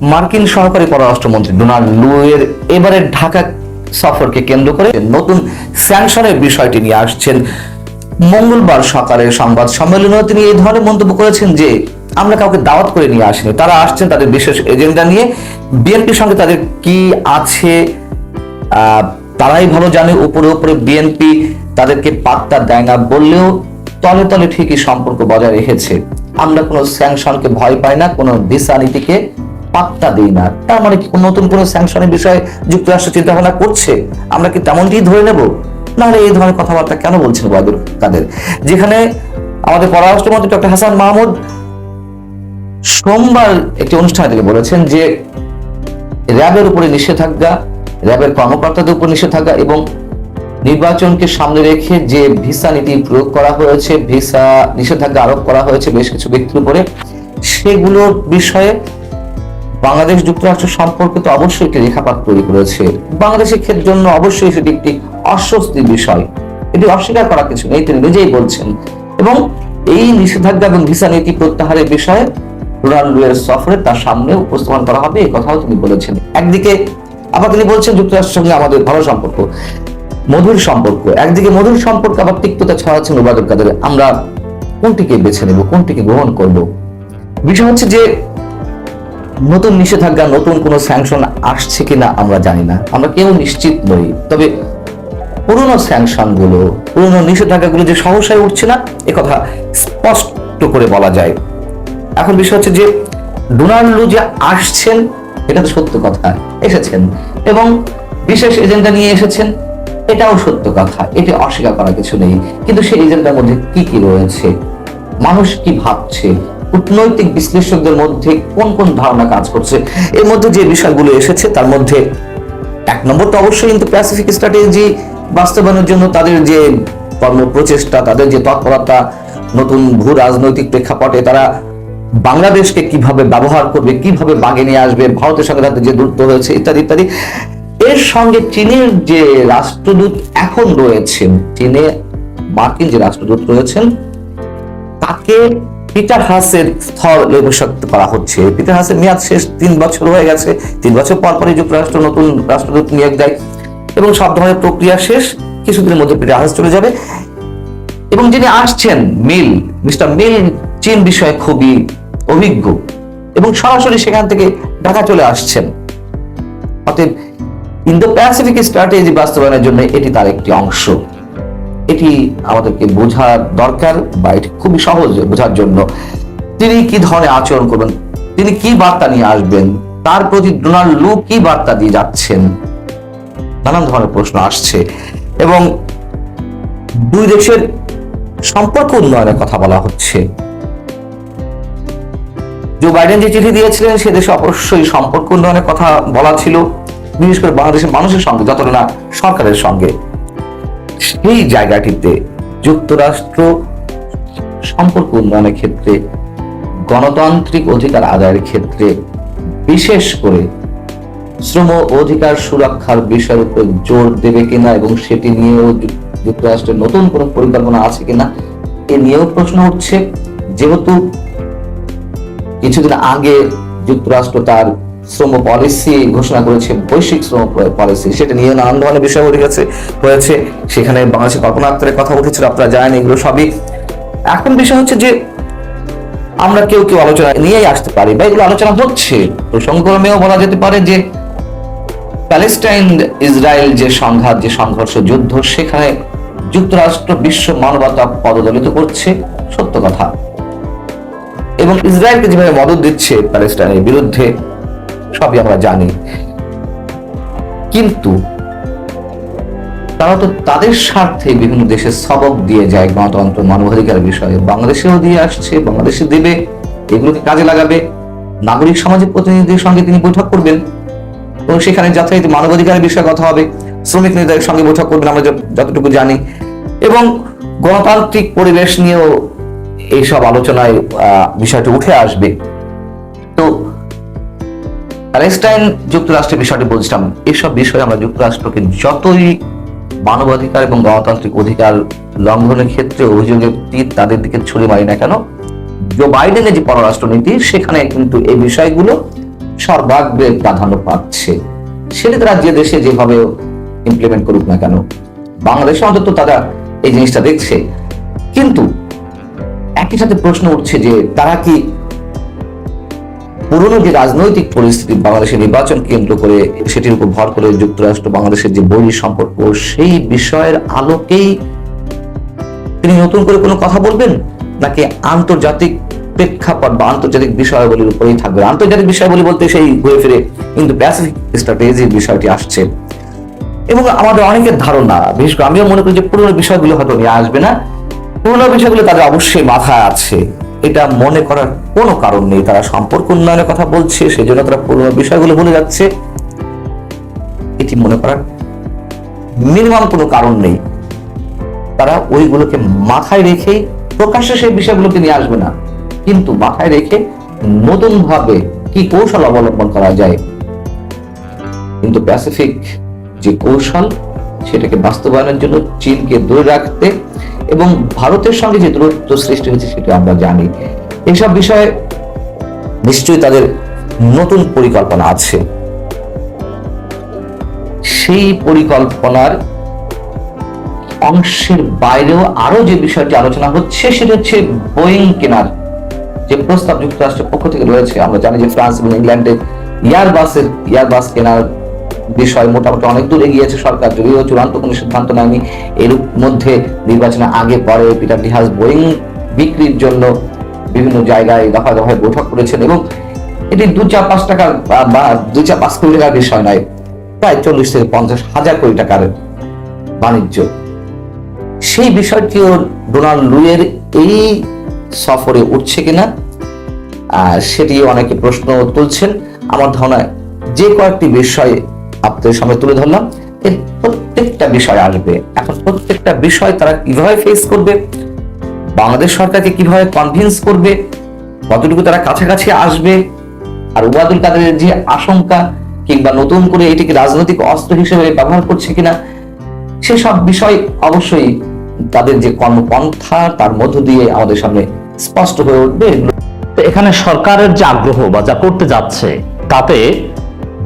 মার্কিন সহকারী পররাষ্ট্রমন্ত্রী ডোনাল্ড লুয়ের এবারের ঢাকা সফরকে কেন্দ্র করে নতুন স্যাংশনের বিষয়টি নিয়ে আসছেন মঙ্গলবার সকালে সংবাদ সম্মেলনে তিনি এই ধরনের মন্তব্য করেছেন যে, আমরা কাউকে দাওয়াত করে নিয়ে আসিনি। তারা আসছেন তাদের বিশেষ এজেন্ডা নিয়ে। বিএনপির সঙ্গে তাদের কি আছে তারাই ভালো জানে। উপরে উপরে বিএনপি তাদেরকে পাত্তা দেয় না বললেও তলে তলে ঠিকই সম্পর্ক বজায় রেখেছে। আমরা কোনো স্যাংশনকে ভয় পাই না, কোনো ভিসা নীতিকে পাত্তা দিই না। তার মানে কি নতুন কোনো স্যাংশনের বিষয়ে যুক্তরাষ্ট্র চিন্তা ভাবনা করছে? আমরা কি তেমনটি ধরে নেব? নাহলে এই ধরনের কথাবার্তা কেন বলছেন ওয়াদুর কাদের? যেখানে আমাদের পররাষ্ট্রমন্ত্রী ডক্টর হাসান মাহমুদ সোমবার একটি অনুষ্ঠানে থেকে বলেছেন যে, র্যাবের উপরে নিষেধাজ্ঞা, র্যাবের কর্মকর্তাদের উপর নিষেধাজ্ঞা এবং নির্বাচনকে সামনে রেখে যে ভিসা নীতি প্রয়োগ করা হয়েছে, ভিসা নিষেধাজ্ঞা আরোপ করা হয়েছে বেশ কিছু ব্যক্তির উপরে, সেগুলোর বিষয়ে বাংলাদেশ যুক্তরাষ্ট্র সম্পর্কে তো অবশ্যই একটি রেখাপাত তৈরি করেছে। বাংলাদেশের ক্ষেত্রের জন্য অবশ্যই সেটি একটি অস্বস্তির বিষয়। এটি অস্বীকার করা কিছু নেই, তিনি নিজেই বলছেন। এবং এই নিষেধাজ্ঞা এবং ভিসা নীতি প্রত্যাহারের বিষয়ে রোনাল্ডো এর সফরে তার সামনে উপস্থাপন করা হবে, এই কথাও তিনি বলেছেন। একদিকে আবার তিনি বলছেন, যুক্তরাষ্ট্রের সঙ্গে আমাদের ভালো সম্পর্ক, মধুর সম্পর্ক। একদিকে মধুর সম্পর্ক, আবার তিক্ততা ছড়াচ্ছেন উবাদুল কাদের। আমরা কোনটিকে বেছে নেব, কোনটিকে গ্রহণ করব? বিষয় হচ্ছে যে নতুন নিষেধাজ্ঞা, নতুন কোনো স্যাংশন আসছে কিনা আমরা জানি না। আমরা কেউ নিশ্চিত নই। তবে পুরনো স্যাংশনগুলো পুরনো নিষেধাজ্ঞাগুলো যে সহসায় উঠছে না, এ কথা স্পষ্ট করে বলা যায়। এখন বিষয় হচ্ছে যে, ডোনাল্ডো যে আসছেন, এটা তো সত্য কথা, এসেছেন। এবং বিশেষ এজেন্ডা নিয়ে এসেছেন, এটাও সত্য কথা, এটি অস্বীকার করার কিছু নেই। কিন্তু সেই এজেন্ডার মধ্যে কি কি রয়েছে? মানুষ কি ভাবছে? কূটনৈতিক বিশ্লেষকদের মধ্যে কোন কোন ধারণা কাজ করছে? এর মধ্যে যে বিষয়গুলো এসেছে, তার মধ্যে এক নম্বর তো অবশ্যই কিন্তু প্যাসিফিক স্ট্র্যাটেজি বাস্তবায়নের জন্য তাদের যে কর্ম প্রচেষ্টা, তাদের যে তৎপরতা, নতুন ভূ রাজনৈতিক প্রেক্ষাপটে তারা বাংলাদেশকে কীভাবে ব্যবহার করবে, কীভাবে বাগে নিয়ে আসবে, ভারতের সঙ্গে তাদের যে দূরত্ব হয়েছে ইত্যাদি ইত্যাদি। এর সঙ্গে চীনের যে রাষ্ট্রদূত এখন রয়েছেন, চীনে মার্কিন যে রাষ্ট্রদূত রয়েছেন, তাকে পিটার হাসের স্থল অভিষিক্ত করা হচ্ছে। পিটার হাসের মেয়াদ শেষ, তিন বছর হয়ে গেছে। তিন বছর পর পরই যুক্তরাষ্ট্র নতুন রাষ্ট্রদূত নিয়োগ দেয় এবং সব ধরনের প্রক্রিয়া শেষ। কিছুদিনের মধ্যে পিটার হাস চলে যাবে। এবং যিনি আসছেন, মিল, মিস্টার মিল চীন বিষয়ে খুবই অভিজ্ঞ এবং সরাসরি সেখান থেকে ঢাকা চলে আসছেন। অতএব ইন্দো প্যাসিফিক স্ট্র্যাটেজি বাস্তবায়নের জন্য এটি তার একটি অংশ। এটি আমাদেরকে বোঝার দরকার বা এটি খুবই সহজ বোঝার জন্য। তিনি কি ধরনের আচরণ করবেন? তিনি কি বার্তা নিয়ে আসবেন? তার প্রতি ডোনাল্ড লু কি বার্তা দিয়ে যাচ্ছেন? নানান ধরনের প্রশ্ন আসছে এবং দুই দেশের সম্পর্ক উন্নয়নের কথা বলা হচ্ছে। জো বাইডেন যে চিঠি দিয়েছিলেন, সে দেশে অবশ্যই সম্পর্ক উন্নয়নের কথা বলা ছিল। বিশেষ করে বাংলাদেশের মানুষের সঙ্গে, যতটা না সরকারের সঙ্গে। সেই জায়গাটিতে যুক্তরাষ্ট্র সম্পর্ক উন্নয়নের ক্ষেত্রে, গণতান্ত্রিক অধিকার আদায়ের ক্ষেত্রে বিশেষ করে শ্রম অধিকার সুরক্ষার বিষয়ের উপর জোর দেবে কিনা এবং সেটি নিয়েও যুক্তরাষ্ট্রের নতুন কোনো পরিকল্পনা আছে কিনা, এ নিয়েও প্রশ্ন উঠছে। যেহেতু কিছুদিন আগে যুক্তরাষ্ট্র তার শ্রম পলিসি ঘোষণা করেছে, বৈশ্বিক শ্রম পলিসি সেটা নিয়ে নানান ধরনের বিষয় উঠে গেছে, হয়েছে। সেখানে বাংলাদেশের কল্পনা আক্তারের কথা উঠেছিল, আপনারা জানেন এগুলো সবই। এখন বিষয় হচ্ছে যে, আমরা কেউ কেউ আলোচনা নিয়েই আসতে পারি বা এগুলো আলোচনা হচ্ছে। প্রসঙ্গক্রমেও বলা যেতে পারে যে, প্যালেস্টাইন ইসরায়েল যে সংঘাত, যে সংঘর্ষ, যুদ্ধ, সেখানে যুক্তরাষ্ট্র বিশ্ব মানবতা পদদলিত করছে, সত্য কথা। এবং ইসরায়েলকে যেভাবে মদত দিচ্ছে প্যালেস্টাইনের বিরুদ্ধে সবই আমরা জানি। কিন্তু তারা তো তাদের স্বার্থে বিভিন্ন দেশে সবক দিয়ে যায়, গণতন্ত্র, মানবাধিকার বিষয়ে। বাংলাদেশেও দিয়ে আসছে, বাংলাদেশে দেবে, এগুলোকে কাজে লাগাবে। নাগরিক সমাজের প্রতিনিধিদের সঙ্গে তিনি বৈঠক করবেন এবং সেখানে যথাযথ মানবাধিকারের বিষয়ে কথা হবে। শ্রমিক নেতাদের সঙ্গে বৈঠক করবেন, আমরা যতটুকু জানি। এবং গণতান্ত্রিক পরিবেশ নিয়েও এইসব আলোচনায় বিষয়টি উঠে আসবে। প্যালেস্টাইন যুক্তরাষ্ট্রের বিষয়টি বলছিলাম, এসব বিষয়ে আমরা যুক্তরাষ্ট্রকে যতই মানবাধিকার এবং গণতান্ত্রিক অধিকার লঙ্ঘনের ক্ষেত্রে অভিযোগের তীর তাদের দিকে ছুড়ে মারি না কেন জো বাইডেনের যে পররাষ্ট্রনীতি, সেখানে কিন্তু এই বিষয়গুলো সর্বাগ্রে প্রাধান্য পাচ্ছে। সেটা তারা যে দেশে যেভাবে ইমপ্লিমেন্ট করুক না কেন, বাংলাদেশে অন্তত তারা এই জিনিসটা দেখছে। কিন্তু একই সাথে প্রশ্ন উঠছে যে তারা কি পুরনো যে রাজনৈতিক পরিস্থিতি বাংলাদেশের নির্বাচন কেন্দ্র করে, সেটির উপর ভর করে যুক্তরাষ্ট্র বাংলাদেশের যে বৈরী সম্পর্ক, সেই বিষয়ের আলোকেই তিনি নতুন করে কোনো কথা বলবেন? নাকি আন্তর্জাতিক প্রেক্ষাপট বা আন্তর্জাতিক বিষয়াবলীর উপরেই থাকবে? আন্তর্জাতিক বিষয়াবলী বলতে সেই ঘুরে ফিরে কিন্তু প্যাসিফিক স্ট্র্যাটেজির বিষয়টি আসছে। এবং আমাদের অনেকের ধারণা, বিশেষ করে আমিও মনে করি যে পুরোনো বিষয়গুলো হয়তো নিয়ে আসবে না। পুরোনো বিষয়গুলো তাদের অবশ্যই মাথায় আছে। এটা মনে করার কোনো কারণ নেই। তারা সম্পর্ক উন্নয়নের কথা বলছে, সেজন্য তারা পুরোনো বিষয়গুলো ভুলে যাচ্ছে। এটি মনে করার মিনিমাম কোনো কারণ নেই। তারা ওইগুলোকে মাথায় রেখে প্রকাশ্যে সেই বিষয়গুলোকে নিয়ে আসবে না। কিন্তু মাথায় রেখে নতুন ভাবে কি কৌশল অবলম্বন করা যায়? কিন্তু প্যাসিফিক যে কৌশল, সেটাকে বাস্তবায়নের জন্য চীনকে দূরে রাখতে এবং ভারতের সঙ্গে যে দূরত্ব সৃষ্টি হয়েছে সেটা আমরা জানি। এইসব বিষয়ে নিশ্চয়ই তাদের নতুন পরিকল্পনা আছে। সেই পরিকল্পনার অংশের বাইরেও আরও যে বিষয়টি আলোচনা হচ্ছে, সেটা হচ্ছে বোয়িং কেনার যে প্রস্তাব যুক্তরাষ্ট্রের পক্ষ থেকে রয়েছে। আমরা জানি যে ফ্রান্স এবং ইংল্যান্ডে ইয়ারবাসের ইয়ারবাস কেনার বিষয় মোটামুটি অনেক দূর এগিয়েছে সরকার, যদিও চূড়ান্ত কোনো সিদ্ধান্ত নেয়নি। এর মধ্যে নির্বাচনের আগে, পরে পিটার ডিহাস বোয়িং বিক্রির জন্য বিভিন্ন জায়গায় দফা দফায় বৈঠক করেছেন এবং এটি দু চার পাঁচ টাকার বা- দু চার পাঁচ কোটি টাকার বিষয় নয়, প্রায় চল্লিশ থেকে পঞ্চাশ হাজার কোটি টাকার বাণিজ্য। সেই বিষয়টিও ডোনাল্ড লুয়ের এই সফরে উঠছে কিনা সেটি অনেকে প্রশ্ন তুলছেন। আমার ধারণায় যে কয়েকটি বিষয় আপনাদের সামনে তুলে ধরলাম। এর প্রত্যেকটা বিষয় আসবে। এখন প্রত্যেকটা বিষয় তারা কীভাবে ফেস করবে, বাংলাদেশ সরকারকে কীভাবে কনভিন্স করবে, কতটুকু তারা কাছাকাছি আসবে, আর উবাদুল কাদেরের যে আশঙ্কা, কিংবা নতুন করে এটিকে রাজনৈতিক অস্ত্র হিসেবে ব্যবহার করছে কিনা, সেসব বিষয় অবশ্যই তাদের যে কর্মপন্থা, তার মধ্য দিয়ে আমাদের সামনে স্পষ্ট হয়ে উঠবে। এখানে সরকারের যে আগ্রহ বা যা করতে যাচ্ছে, তাতে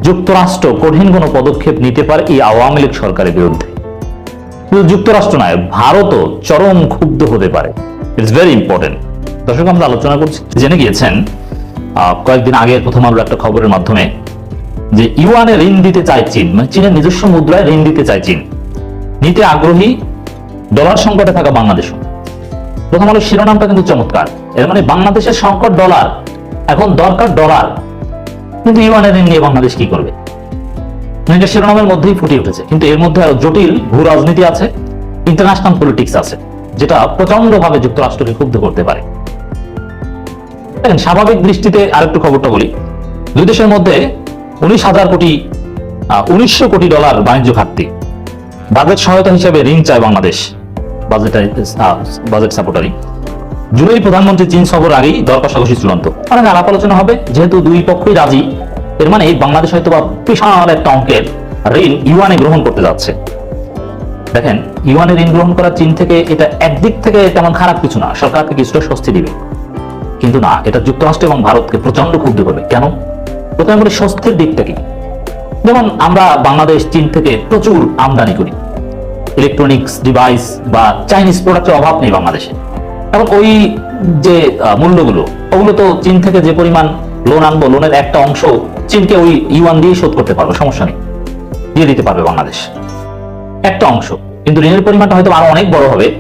যুক্তরাষ্ট্র কঠিন কোনো পদক্ষেপ নিতে পারে এই আওয়ামী লীগ সরকারের বিরুদ্ধে। শুধু যুক্তরাষ্ট্র নয়, ভারতও চরম ক্ষুব্ধ হতে পারে। ইটস ভেরি ইম্পর্টেন্ট দর্শক, আমরা আলোচনা করছি। জেনে গিয়েছেন কয়েকদিন আগে প্রথম আলোর একটা খবরের মাধ্যমে যে ইউয়ানে ঋণ দিতে চায় চীন মানে চীনের নিজস্ব মুদ্রায় ঋণ দিতে চায় চীন। নিতে আগ্রহী ডলার সংকটে থাকা বাংলাদেশও। প্রথম আলো শিরোনামটা কিন্তু চমৎকার। এর মানে বাংলাদেশের সংকট ডলার, এখন দরকার ডলার। কিন্তু ইউয়ানের ঋণ নিয়ে বাংলাদেশ কি করবে? এটা শিরোনামের মধ্যেই ফুটে উঠেছে। কিন্তু এর মধ্যে আরও জটিল ভূ রাজনীতি আছে ইন্টারন্যাশনাল পলিটিক্স আছে, যেটা প্রচণ্ড ভাবে যুক্তরাষ্ট্রকে ক্ষুব্ধ করতে পারে। দেখেন, স্বাভাবিক দৃষ্টিতে আরেকটু খবরটা বলি। দুই দেশের মধ্যে উনিশ হাজার কোটি উনিশশো কোটি ডলার বাণিজ্য ঘাটতি। বাজেট সহায়তা হিসেবে ঋণ চায় বাংলাদেশ বাজেট বাজেট সাপোর্টারি জুলাই প্রধানমন্ত্রী চীন সফর আগেই দর কষাকষি চূড়ান্ত। অনেক আলাপ আলোচনা হবে, যেহেতু দুই পক্ষই রাজি, এর মানে বাংলাদেশ হয়তো বা বিশাল একটা অঙ্কের ঋণ ইউয়ানে গ্রহণ করতে যাচ্ছে। দেখেন, ইউয়ানে ঋণ গ্রহণ করা চীন থেকে এটা একদিক থেকে তেমন খারাপ কিছু না সরকারকে কিছুটা স্বস্তি দিবে। কিন্তু না, এটা যুক্তরাষ্ট্র এবং ভারতকে প্রচণ্ড ক্ষুব্ধ করবে। কেন? প্রথমে বলি, স্বস্তির দিকটা কি? যেমন, আমরা বাংলাদেশ, চীন থেকে প্রচুর আমদানি করি। ইলেকট্রনিক্স ডিভাইস বা চাইনিজ প্রোডাক্টের অভাব নেই বাংলাদেশে। এবং ওই যে মূল্যগুলো, ওগুলো তো চীন থেকে যে পরিমাণ লোন আনব লোনের একটা অংশ চীনকে ওই ইউয়ান দিয়ে শোধ করতে পারব, সমস্যা নেই। দিয়ে দিতে পারবে বাংলাদেশ। একটা অংশ। কিন্তু ঋণের পরিমাণটা হয়তো আরও অনেক বড় হবে।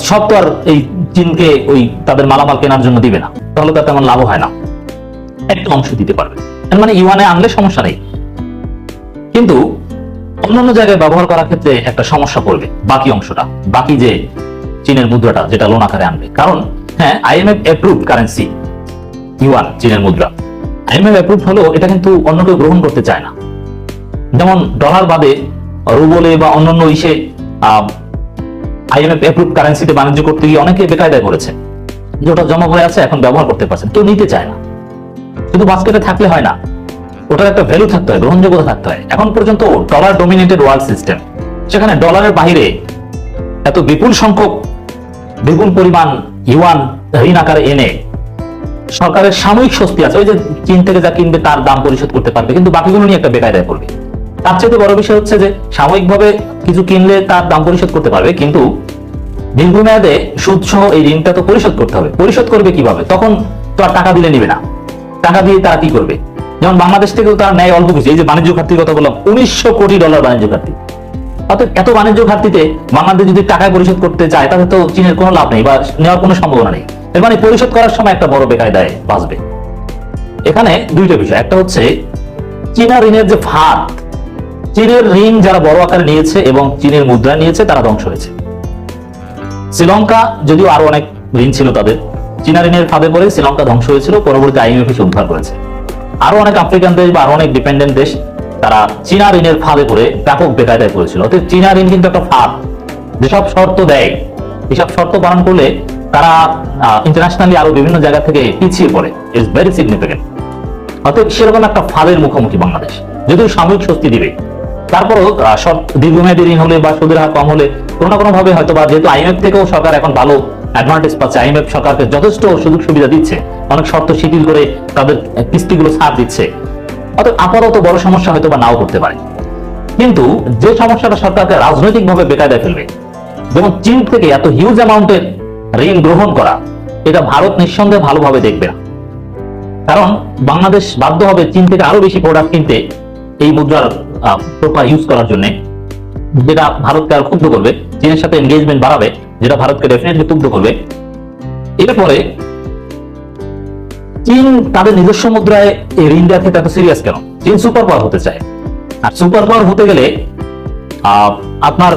সব তো আর এই চীনকে ওই তাদের মালামাল কেনার জন্য দিবে না। তাহলে তো আর তেমন লাভ হয় না। একটা অংশ দিতে পারবে। মানে ইউয়ানে আনলে সমস্যা নেই। কিন্তু অন্যান্য জায়গায় ব্যবহার করার ক্ষেত্রে একটা সমস্যা পড়বে বাকি অংশটা। বাকি যে চীনের মুদ্রাটা যেটা লোন আকারে আনবে। কারণ হ্যাঁ আইএমএফ অ্যাপ্রুভ কারেন্সি ইউয়ান চীনের মুদ্রা। আইএমএফ অ্যাপ্রুভ হলেও এটা কিন্তু অন্য কেউ গ্রহণ করতে চায় না। যেমন ডলার বাদে রুবলে বা অন্যান্য ইসে আইএমএফ অ্যাপ্রুভ কারেন্সিতে বাণিজ্য করতে গিয়ে অনেকে বেকায়দায় করেছে যে ওটা জমা হয়ে আছে, এখন ব্যবহার করতে পারছেন কেউ নিতে চায় না। শুধু বাস্কেটে থাকলে হয় না। ওটার একটা ভ্যালু থাকতে হয়, গ্রহণযোগ্যতা থাকতে হয়। এখন পর্যন্ত ডলার ডোমিনেটেড ওয়ার্ল্ড সিস্টেম সেখানে ডলারের বাইরে এত বিপুল সংখ্যক বিপুল পরিমাণ ইউয়ান ঋণ আকারে এনে সরকারের সাময়িক স্বস্তি আছে, ওই যে চীন থেকে যা কিনবে তার দাম পরিশোধ করতে পারবে, কিন্তু বাকিগুলো নিয়ে একটা বেকায়দায় পড়বে। তার চেয়ে বড় বিষয় হচ্ছে যে, সাময়িকভাবে কিছু কিনলে তার দাম পরিশোধ করতে পারবে, কিন্তু দীর্ঘমেয়াদে সুদ সহ এই ঋণটা তো পরিশোধ করতে হবে। পরিশোধ করবে কীভাবে? তখন তো আর টাকা দিলে নিবে না। টাকা দিয়ে তারা কি করবে? যেমন বাংলাদেশ থেকেও তারা নেয় অল্প কিছু, এই যে বাণিজ্য ঘাটতির কথা বললাম, উনিশশো কোটি ডলার বাণিজ্য ঘাটতি। অর্থাৎ এত বাণিজ্য ঘাটতিতে বাংলাদেশ যদি টাকায় পরিশোধ করতে চায় তাহলে তো চীনের কোনো লাভ নেই বা নেওয়ার কোনো সম্ভাবনা নেই। এর মানে পরিশোধ করার সময় একটা বড় বেকায়দায় বাঁচবে। এখানে দুইটা বিষয়। একটা হচ্ছে, চীনা ঋণের যে ফাঁদ, চীনের ঋণ যারা বড় আকারে নিয়েছে এবং চীনের মুদ্রা নিয়েছে, তারা ধ্বংস হয়েছে। শ্রীলঙ্কা, যদিও আরও অনেক ঋণ ছিল তাদের, চীনা ঋণের ফাঁদে পড়ে শ্রীলঙ্কা ধ্বংস হয়েছিল পরবর্তী আইএমএফ উদ্ধার করেছে। আরও অনেক আফ্রিকান দেশ বা আরও অনেক ডিপেন্ডেন্ট দেশ তারা চীনা ঋণের ফাঁদে পড়ে ব্যাপক বেকায়দায় পড়েছিল। অর্থাৎ চীনা ঋণ কিন্তু একটা ফাঁদ। যেসব শর্ত দেয় এসব শর্ত পালন করলে তারা ইন্টারন্যাশনালি আরও বিভিন্ন জায়গা থেকে পিছিয়ে পড়ে। ইটস ভেরি সিগনিফিকেন্ট অতএব সেরকম একটা ফাঁদের মুখোমুখি বাংলাদেশ। যদিও সাময়িক স্বস্তি দিবে। তারপরও দীর্ঘমেয়াদী ঋণ হলে বা সুদের হার কম হলে কোনো না কোনো ভাবে হয়তো বা যেহেতু আইএমএফ থেকেও সরকার এখন ভালো অ্যাডভান্টেজ পাচ্ছে আইএমএফ সরকারকে যথেষ্ট সুযোগ সুবিধা দিচ্ছে। অনেক শর্ত শিথিল করে তাদের কিস্তিগুলো ছাড় দিচ্ছে। অতএব আপাতত বড় সমস্যা হয়তো বা নাও করতে পারে। কিন্তু যে সমস্যাটা সরকারকে রাজনৈতিকভাবে বেকায়দায় ফেলবে, যেমন চীন থেকে এত হিউজ অ্যামাউন্টের ঋণ গ্রহণ করা, এটা ভারত নিঃসন্দেহে ভালোভাবে দেখবে না। কারণ বাংলাদেশ বাধ্য হবে চীন থেকে আরও বেশি প্রোডাক্ট কিনতে এই মুদ্রার প্রপার ইউজ করার জন্য, যেটা ভারতকে আর ক্ষুব্ধ করবে, চীনের সাথে এনগেজমেন্ট বাড়াবে, যেটা ভারতকে ডেফিনেটলি ক্ষুব্ধ করবে। এরপরে চীন তাদের নিজস্ব মুদ্রায় এই ঋণ ক্ষেত্রে এত সিরিয়াস কেন? চীন সুপার পাওয়ার হতে চায়। আর সুপার পাওয়ার হতে গেলে আপনার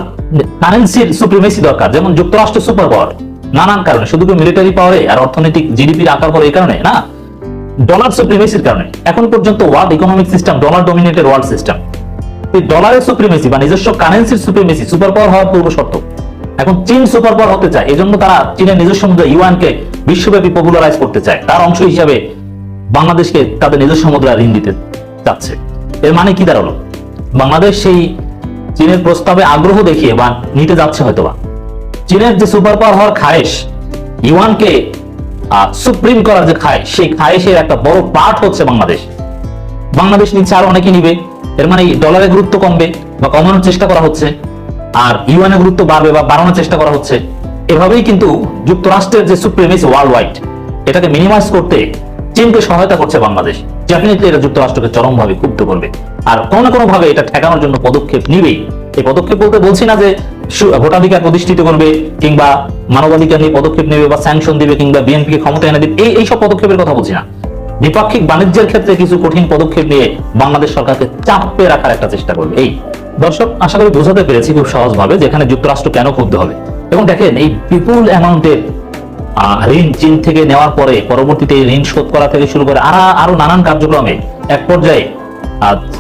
কারেন্সির সুপ্রিমেসি দরকার। যেমন যুক্তরাষ্ট্র সুপার পাওয়ার নানান কারণে। শুধু মিলিটারি পাওয়ারে আর অর্থনৈতিক জিডিপির আকার বড় এই কারণে? না। ডলার সুপ্রিমেসির কারণে। এখন পর্যন্ত world economic system dollar dominated world system ডলারের সুপ্রিমেসি বা নিজস্ব কারেন্সির সুপ্রিমেসি সুপার পাওয়ার হওয়ার পূর্ব শর্ত। এখন চীন সুপার পাওয়ার হতে চায়, এজন্য তারা চীনের নিজস্ব মুদ্রা ইউয়ানকে বিশ্বব্যাপী পপুলারাইজ করতে চায়। তার অংশ হিসাবে বাংলাদেশকে তাদের নিজস্ব মুদ্রা ঋণ দিতে চাচ্ছে। এর মানে কি দাঁড়াল? বাংলাদেশ সেই চীনের প্রস্তাবে আগ্রহ দেখিয়ে বা নিতে যাচ্ছে হয়তোবা। চীনের যে সুপার পাওয়ার হওয়ার খায়েশ ইউয়ানকে সুপ্রিম করার যে খায়েশ, সেই খায়েশের একটা বড় পার্ট হচ্ছে বাংলাদেশ। বাংলাদেশ নিচ্ছে আরও অনেকে নিবে, এর মানে ডলারের গুরুত্ব কমবে বা কমানোর চেষ্টা করা হচ্ছে। আর ইউএনের গুরুত্ব বাড়বে বা বাড়ানোর চেষ্টা করা হচ্ছে। এভাবেই কিন্তু যুক্তরাষ্ট্রের যে সুপ্রিমেসি ওয়ার্ল্ড ওয়াইড এটাকে মিনিমাইজ করতে চীনকে সহায়তা করছে বাংলাদেশ। ডেফিনেটলি এটা যুক্তরাষ্ট্রকে চরমভাবে ক্ষুব্ধ করবে। আর কোনো না কোনো ভাবে এটা ঠেকানোর জন্য পদক্ষেপ নিবেই। এই পদক্ষেপ বলতে বলছি না যে ভোটাধিকার প্রতিষ্ঠিত করবে কিংবা মানবাধিকার নিয়ে পদক্ষেপ নেবে বা স্যাংশন দিবে কিংবা বিএনপি কে ক্ষমতা এনে দিবে, এই এইসব পদক্ষেপের কথা বলছি না। দ্বিপাক্ষিক বাণিজ্যের ক্ষেত্রে কিছু কঠিন পদক্ষেপ নিয়ে বাংলাদেশ সরকারকে চাপে রাখার একটা চেষ্টা করবে। এই দর্শক, আশা করি বোঝাতে পেরেছি খুব সহজভাবে যেখানে যুক্তরাষ্ট্র কেন ক্ষুব্ধ হবে। এবং দেখেন, এই বিপুল অ্যামাউন্টের ঋণ চীন থেকে নেওয়ার পরে, পরবর্তীতে ঋণ শোধ করা থেকে শুরু করে আরও আরও নানান কার্যক্রমে এক পর্যায়ে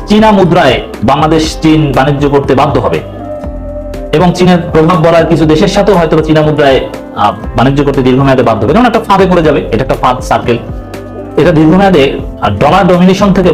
চীনা মুদ্রায় বাংলাদেশ চীন বাণিজ্য করতে বাধ্য হবে। এবং চীনের প্রভাব বলার কিছু দেশের সাথেও হয়তো চীনা মুদ্রায় বাণিজ্য করতে দীর্ঘমেয়াদে বাধ্য হবে। কারণ একটা ফাঁদে পড়ে যাবে, এটা একটা ফাঁদ সার্কেল এটা দীর্ঘমেয়াদে ডলার ডমিনেশন থেকে